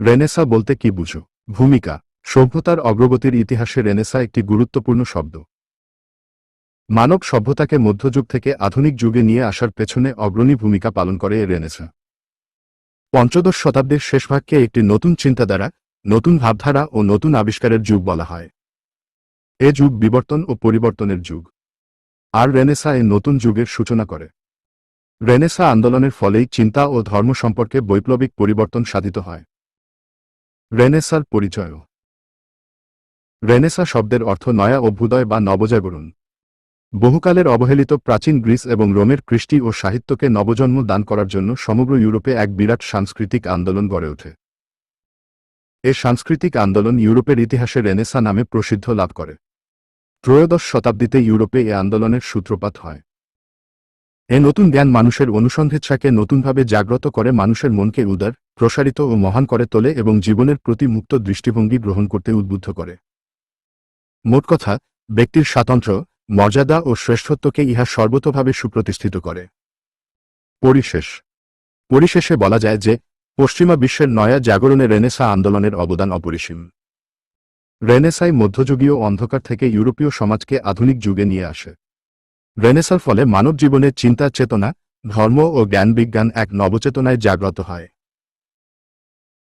Renaissance বলতে কি বুঝো? ভূমিকা, সভ্যতার অগ্রগতির ইতিহাসে রেনেসা একটি গুরুত্বপূর্ণ শব্দ। মানব সভ্যতাকে মধ্যযুগ থেকে আধুনিক যুগে নিয়ে আসার পেছনে অগ্রণী ভূমিকা পালন করে রেনেসা। পঞ্চদশ শতাব্দীর শেষভাগকে একটি নতুন চিন্তাধারা, নতুন ভাবধারা ও নতুন আবিষ্কারের যুগ বলা হয়। এ যুগ বিবর্তন ও পরিবর্তনের যুগ। আর রেনেসা এ নতুন যুগের সূচনা করে। রেনেসা আন্দোলনের ফলেই চিন্তা ও ধর্ম সম্পর্কে বৈপ্লবিক পরিবর্তন সাধিত হয়। রেনেসার পরিচয় রেনেসা শব্দের অর্থ নয়া অভ্যুদয় বা নবজাগরণ। বহুকালের অবহেলিত প্রাচীন গ্রিস এবং রোমের কৃষ্টি ও সাহিত্যকে নবজন্ম দান করার জন্য সমগ্র ইউরোপে এক বিরাট সাংস্কৃতিক আন্দোলন গড়ে ওঠে। এ সাংস্কৃতিক আন্দোলন ইউরোপের ইতিহাসে রেনেসা নামে প্রসিদ্ধ লাভ করে। ত্রয়োদশ শতাব্দীতে ইউরোপে এ আন্দোলনের সূত্রপাত হয়। এ নতুন জ্ঞান মানুষের অনুসন্ধেচ্ছাকে নতুনভাবে জাগ্রত করে মানুষের মনকে উদার প্রসারিত ও মহান করে তোলে এবং জীবনের প্রতি মুক্ত দৃষ্টিভঙ্গি গ্রহণ করতে উদ্বুদ্ধ করে। মোট কথা, ব্যক্তির স্বাতন্ত্র্য মর্যাদা ও শ্রেষ্ঠত্বকে ইহা সর্বতভাবে সুপ্রতিষ্ঠিত করে। পরিশেষ। পরিশেষে বলা যায় যে, পশ্চিমা বিশ্বের নয়া জাগরণে রেনেসা আন্দোলনের অবদান অপরিসীম। রেনেসাই মধ্যযুগীয় অন্ধকার থেকে ইউরোপীয় সমাজকে আধুনিক যুগে নিয়ে আসে। রেনেসার ফলে মানব জীবনের চিন্তা চেতনা ধর্ম ও জ্ঞান বিজ্ঞান এক নবচেতনায় জাগ্রত হয়।